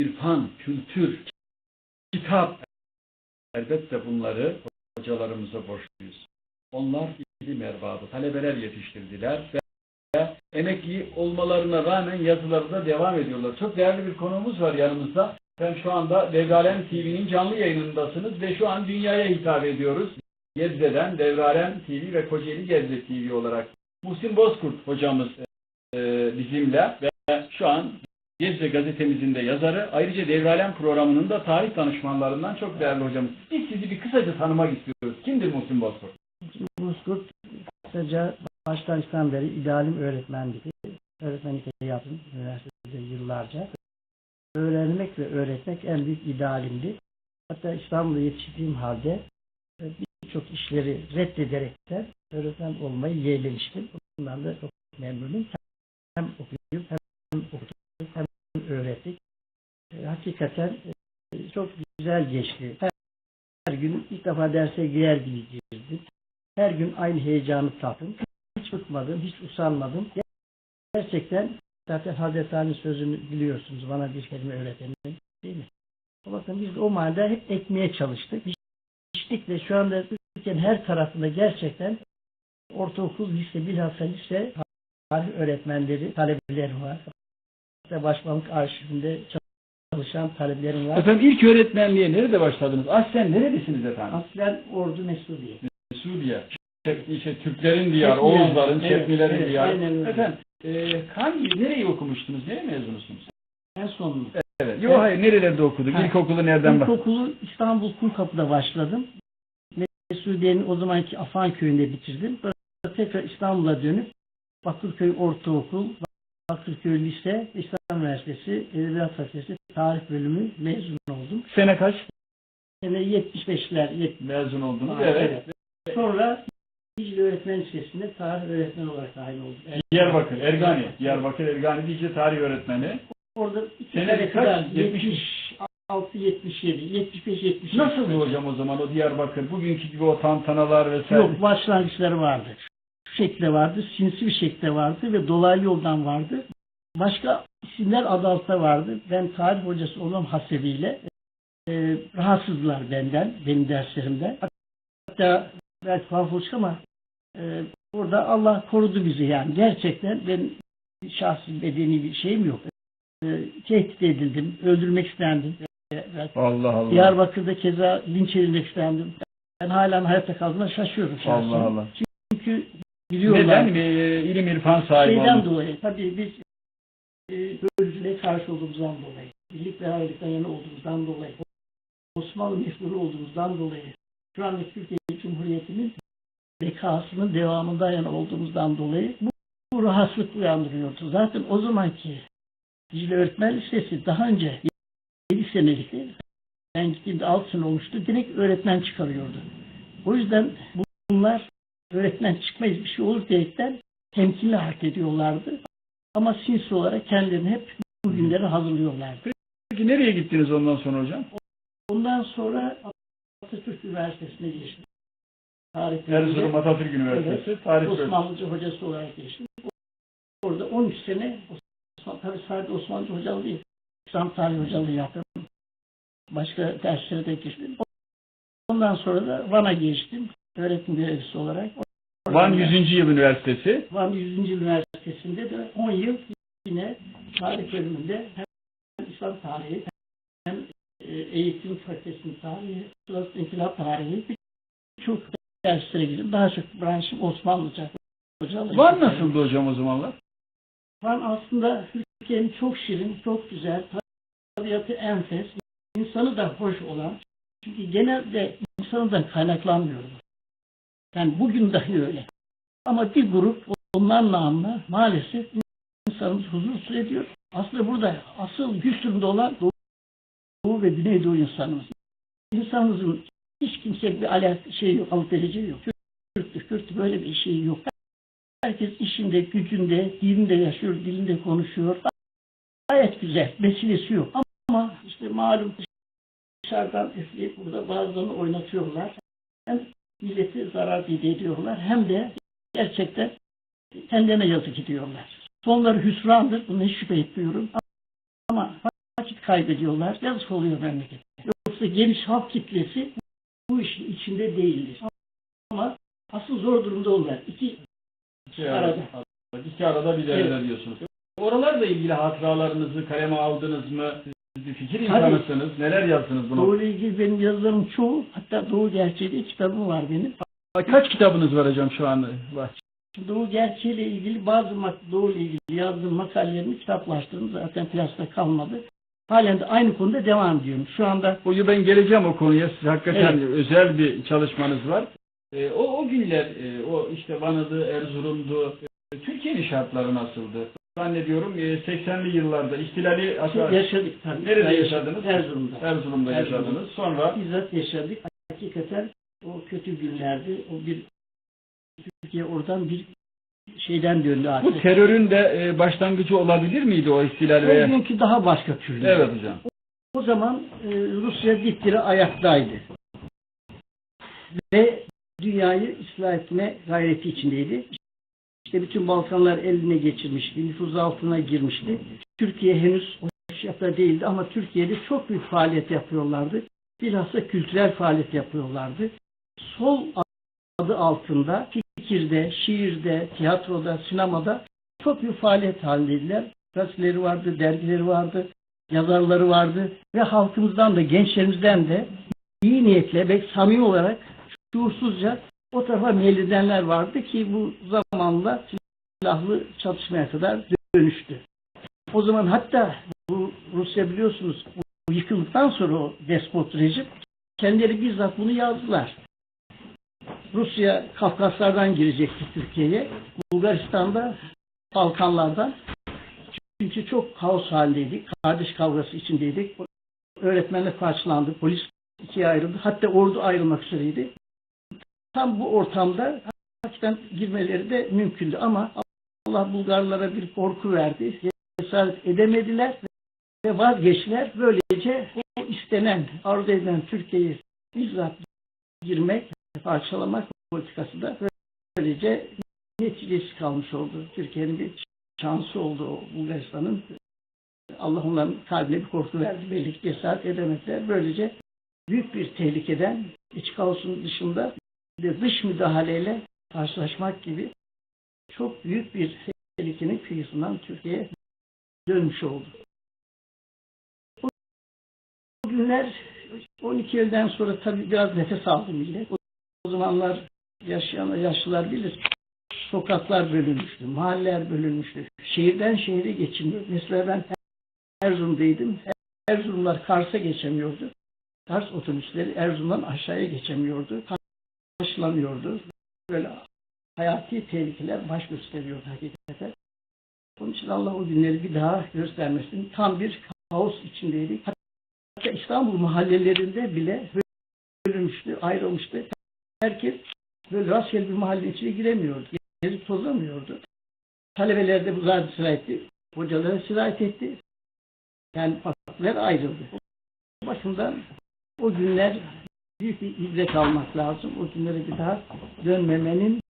irfan, kültür, kitap. Elbette bunları hocalarımıza borçluyuz. Onlar ilim erbabı, talebeler yetiştirdiler ve emekli olmalarına rağmen yazılarında devam ediyorlar. Çok değerli bir konuğumuz var yanımızda. Sen şu anda Devralen TV'nin canlı yayınındasınız ve şu an dünyaya hitap ediyoruz. Gebze'den Devralen TV ve Kocaeli Gebze TV olarak. Muhsin Bozkurt hocamız e, bizimle ve şu an Gebze gazetemizin de yazarı. Ayrıca Devralen programının da tarih danışmanlarından çok değerli hocamız. Biz sizi bir kısaca tanımak istiyoruz. Kimdir Muhsin Bozkurt? Bozkurt kısaca başlangıçtan beri idealim öğretmenlikti. Öğretmenlik yaptım üniversitede yıllarca. Öğrenmek ve öğretmek en büyük idealimdi. Hatta İstanbul'da yetiştiğim halde e, birçok işleri reddederek de öğretmen olmayı yeğlemiştim. Bundan da çok memnunum. Hem okuyup hem okuduk hem öğrettik. E, Hakikaten e, çok güzel geçti. Her, her gün ilk defa derse girer gibi girdim. Her gün aynı heyecanı tattım. Hiç bıkmadım, hiç usanmadım. Gerçekten zaten Hazreti Ali sözünü biliyorsunuz bana bir kelime öğretenin değil mi? Bakın biz de o manada hep ekmeye çalıştık. İçtik de şu anda Türkiye'nin her tarafında gerçekten ortaokul, lise, bilhassa lise tarih öğretmenleri, talebelerim var. Hatta başkanlık arşivinde çalışan talebelerim var. Efendim ilk öğretmenliğe nerede başladınız? Aslen nerelisiniz efendim? Aslen Ordu Mesudiye. Suriye. Şey, şey, Türklerin diyarı, Çetniler. Oğuzların, Evet, Çetnilerin evet, diyarı. aynen öyle. Efendim, e, hangi, nereyi okumuştunuz? Nereye mezunusunuz? En sonunda. Evet. Yok hayır, nerelerde okuduk? Ha. İlkokulu nereden bak? İlkokulu İstanbul Kumkapı'da başladım. Mesudiye'nin o zamanki Afan köyünde bitirdim. Sonra tekrar İstanbul'a dönüp Bakırköy Ortaokul, Bakırköy Lise, İslam Üniversitesi, Edebiyat Fakültesi Tarih Bölümü mezun oldum. Sene kaç? Sene 75'ler, 70. Mezun oldunuz. Aa, evet. Sonra Dicle Öğretmen Lisesi'nde tarih öğretmeni olarak tayin oldum. Diyarbakır, Ergani. Diyarbakır, Ergani Dicle Tarih Öğretmeni. Orada iki Sene sene kaç? kadar 70. 76, 77, 75, 77. Nasıldı hocam o zaman o Diyarbakır? Bugünkü gibi o tantanalar vesaire. Yok başlangıçları vardı. Şu şekilde vardı, sinsi bir şekilde vardı ve dolaylı yoldan vardı. Başka isimler adı altında vardı. Ben tarih hocası olan hasebiyle e, rahatsızdılar benden, benim derslerimden. Hatta belki olacak ama e, burada Allah korudu bizi yani. Gerçekten ben şahsi bedeni bir şeyim yok. E, tehdit edildim, öldürmek istendim. E, Allah Allah. Diyarbakır'da keza linç edilmek istendim. Ben halen hayatta kaldığıma şaşıyorum şahsen. Allah Allah. Çünkü biliyorlar. Neden? E, ilim irfan sahibi Şeyden olmuş. dolayı. Tabii biz e, bölücülüğe karşı olduğumuzdan dolayı. Birlik beraberlikten yana olduğumuzdan dolayı. Osmanlı mesulü olduğumuzdan dolayı. Şu anda Türkiye Cumhuriyeti'nin bekasının devamından yana olduğumuzdan dolayı bu, bu rahatsızlık uyandırıyordu. Zaten o zamanki Dicle Öğretmen Lisesi daha önce 7 senelikti. Ben gittiğimde 6 sene olmuştu. Direkt öğretmen çıkarıyordu. O yüzden bunlar öğretmen çıkmayız bir şey olur diyerekten temkinli hak ediyorlardı. Ama sinsi olarak kendilerini hep bu günleri hazırlıyorlardı. Peki nereye gittiniz ondan sonra hocam? Ondan sonra Atatürk Üniversitesi'ne geçtim. Tarih Erzurum Atatürk Üniversitesi Tarih Bölümü. Osmanlıca hocası olarak geçtim. Orada 13 sene Osman, tabii sadece Osmanlıca hocalığı değil. İslam tarihi hocalığı yaptım. Başka derslere de geçtim. Ondan sonra da Van'a geçtim. Öğretim görevlisi olarak. Van Orada- 100. Yıl Üniversitesi. Van 100. Yıl Üniversitesi'nde de 10 yıl yine tarih bölümünde hem İslam tarihi hem e, eğitim fakültesinin tarihi, inkılap tarihi birçok derslere girdim. Daha çok branşım Osmanlıca. Hocalığı. Van nasıldı hocam o zamanlar? Van aslında Türkiye'nin çok şirin, çok güzel, tabiatı enfes, insanı da hoş olan, çünkü genelde insandan kaynaklanmıyor. Yani bugün dahi öyle. Ama bir grup onların namına maalesef insanımız huzursuz ediyor. Aslında burada asıl güç durumda olan Doğu, Doğu ve Güneydoğu insanımız. İnsanımızın hiç kimse bir alak şey yok, alıp yok. Kürttür, Kürt böyle bir şey yok. Herkes işinde, gücünde, dilinde yaşıyor, dilinde konuşuyor. Gayet güzel, meselesi yok. Ama işte malum dışarıdan üfleyip burada bazılarını oynatıyorlar. Hem milleti zarar ediyorlar hem de gerçekten kendilerine yazık ediyorlar. Sonları hüsrandır, bunu hiç şüphe etmiyorum. Ama vakit kaybediyorlar. Yazık oluyor memlekete. Yoksa geniş halk kitlesi bu işin içinde değildir. Ama asıl zor durumda olurlar. İki Şey, Arada. İki arada bir derede Evet. diyorsunuz. Oralarla ilgili hatıralarınızı kaleme aldınız mı? Siz bir fikir insanısınız. Neler yazdınız bunu? Doğu ile ilgili benim yazılarım çoğu, hatta Doğu Gerçeği diye kitabım var benim. Kaç kitabınız var hocam şu an? Var. Doğu Gerçeği ile ilgili bazı Doğu ile ilgili yazdığım makalelerimi kitaplaştırdım. Zaten piyasada kalmadı. Halen de aynı konuda devam ediyorum. Şu anda Bugün ben geleceğim o konuya. Siz hakikaten Evet. özel bir çalışmanız var. E, o, o günler, e, o işte Van'dı, Erzurum'du. E, Türkiye'nin şartları nasıldı? Zannediyorum e, 80'li yıllarda ihtilali hatta yaşadık tabii. Nerede yaşadınız? Erzurum'da. Erzurum'da Erzurum'da. yaşadınız. Sonra Bizzat yaşadık. Hakikaten o kötü günlerdi. O bir Türkiye oradan bir şeyden döndü bu artık. terörün de e, başlangıcı olabilir miydi o ihtilal veya? günkü daha başka türlü. Evet hocam. O zaman e, Rusya dipdiri ayaktaydı. Ve dünyayı ıslah etme gayreti içindeydi. İşte bütün Balkanlar eline geçirmişti. Nüfuz altına girmişti. Türkiye henüz o yaşta değildi ama Türkiye'de çok büyük faaliyet yapıyorlardı. Bilhassa kültürel faaliyet yapıyorlardı. Sol adı altında fikirde, şiirde, tiyatroda, sinemada çok büyük faaliyet halindeydiler. Gazeteleri vardı, dergileri vardı, yazarları vardı ve halkımızdan da gençlerimizden de iyi niyetle ve samimi olarak şuursuzca o tarafa meyledenler vardı ki bu zamanla silahlı çatışmaya kadar dönüştü. O zaman hatta bu Rusya biliyorsunuz bu yıkıldıktan sonra o despot rejim kendileri bizzat bunu yazdılar. Rusya Kafkaslardan girecekti Türkiye'ye. Bulgaristan'da Balkanlardan çünkü çok kaos halindeydik. Kardeş kavgası içindeydik. Öğretmenler parçalandı. Polis ikiye ayrıldı. Hatta ordu ayrılmak üzereydi. Tam bu ortamda hakikaten girmeleri de mümkündü ama Allah Bulgarlara bir korku verdi. Cesaret edemediler ve vazgeçtiler. Böylece o istenen, arzu edilen Türkiye'yi bizzat girmek, parçalamak politikası da böylece neticesi kalmış oldu. Türkiye'nin bir şansı oldu Bulgaristan'ın. Allah onların kalbine bir korku verdi. Belli cesaret edemediler. Böylece büyük bir tehlikeden iç kaosun dışında de dış müdahaleyle karşılaşmak gibi çok büyük bir tehlikenin kıyısından Türkiye'ye dönmüş oldu. O günler 12 yıldan sonra tabii biraz nefes aldı millet. O zamanlar yaşayan yaşlılar bilir. Sokaklar bölünmüştü, mahalleler bölünmüştü. Şehirden şehire geçilmiyor. Mesela ben Erzurum'daydım. Erzurumlar Kars'a geçemiyordu. Kars otobüsleri Erzurum'dan aşağıya geçemiyordu. Karşılanıyordu. Böyle hayati tehlikeler baş gösteriyordu hakikaten. Onun için Allah o günleri bir daha göstermesin. Tam bir kaos içindeydik. Hatta İstanbul mahallelerinde bile bölünmüştü, ayrılmıştı. Herkes böyle rastgele bir mahallenin içine giremiyordu. Gezip tozamıyordu. Talebeler de bu zaten sirayet etti. Hocalara sirayet etti. Yani fakirler ayrıldı. O bakımdan o günler büyük bir ibret almak lazım. O günlere bir daha dönmemenin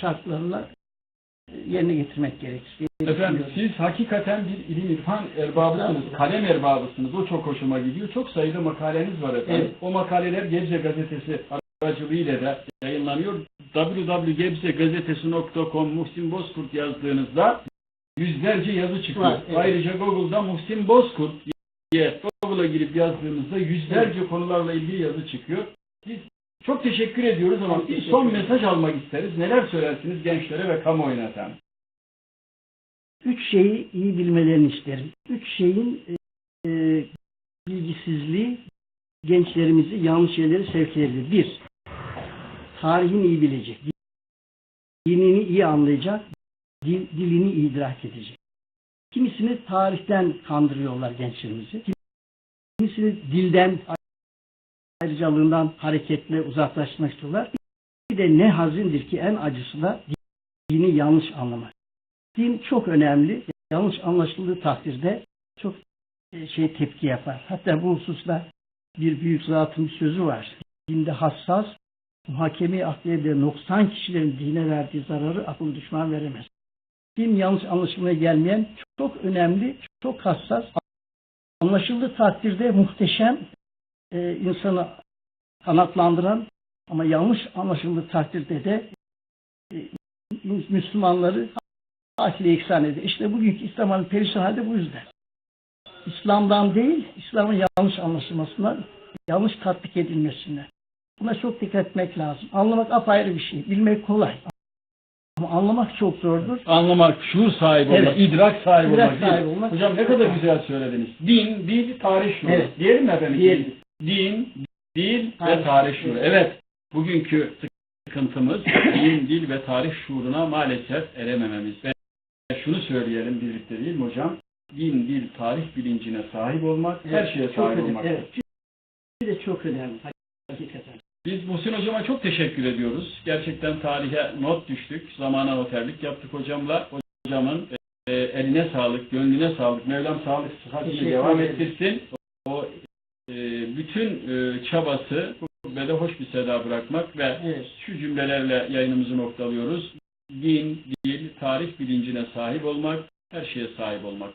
şartlarına yerine getirmek gerekir. Efendim siz hakikaten bir ilim irfan erbabısınız, kalem erbabısınız. O çok hoşuma gidiyor. Çok sayıda makaleniz var efendim. Evet. O makaleler Gebze Gazetesi aracılığıyla da yayınlanıyor. www.gebzegazetesi.com Muhsin Bozkurt yazdığınızda yüzlerce yazı çıkıyor. Var, evet. Ayrıca Google'da Muhsin Bozkurt diye Google'a girip yazdığınızda yüzlerce konularla ilgili yazı çıkıyor. Biz çok teşekkür ediyoruz ama bir son mesaj almak isteriz. Neler söylersiniz gençlere ve kamuoyuna efendim? Üç şeyi iyi bilmelerini isterim. Üç şeyin e, bilgisizliği gençlerimizi yanlış yerlere sevk edebilir. Bir, tarihini iyi bilecek. Dinini iyi anlayacak. dil- dilini idrak edecek. Kimisini tarihten kandırıyorlar gençlerimizi. Kimisini dilden ayrıcalığından hareketle uzaklaştırmak istiyorlar. Bir de ne hazindir ki en acısı da dini yanlış anlamak. Din çok önemli. Yanlış anlaşıldığı takdirde çok e, şey tepki yapar. Hatta bu hususta bir büyük zatın sözü var. Dinde hassas, muhakeme akliyede noksan kişilerin dine verdiği zararı akıl düşman veremez. Din yanlış anlaşılmaya gelmeyen çok önemli, çok hassas anlaşıldığı takdirde muhteşem e, insanı kanatlandıran ama yanlış anlaşıldığı takdirde de e, Müslümanları hakile iksan ediyor. İşte bugünkü İslam'ın perişan halde bu yüzden. İslam'dan değil, İslam'ın yanlış anlaşılmasından, yanlış tatbik edilmesinden. Buna çok dikkat etmek lazım. Anlamak apayrı bir şey. Bilmek kolay. Ama anlamak çok zordur. Anlamak, şuur sahibi Evet. olmak, idrak sahibi İdrak olmak. sahibi olmak. Hocam ne kadar güzel söylediniz. Din, dil, tarih şuuru. Evet. Diyelim mi efendim? Diyelim. Din, dil ve Tarih. tarih şuuru. Evet. Bugünkü sıkıntımız din, dil ve tarih şuuruna maalesef eremememiz. Ve şunu söyleyelim birlikte değil mi hocam? Din, dil, tarih bilincine sahip olmak, her şeye çok sahip önemli. olmak. Evet. Bir de çok önemli. Hakikaten. Biz Muhsin Hocam'a çok teşekkür ediyoruz. Gerçekten tarihe not düştük. Zamana noterlik yaptık hocamla. Hocamın e, eline sağlık, gönlüne sağlık. Mevlam sağlık sıhhatini devam ettirsin. O e, bütün e, çabası böyle hoş bir seda bırakmak ve Evet. şu cümlelerle yayınımızı noktalıyoruz. Din, dil, tarih bilincine sahip olmak, her şeye sahip olmak.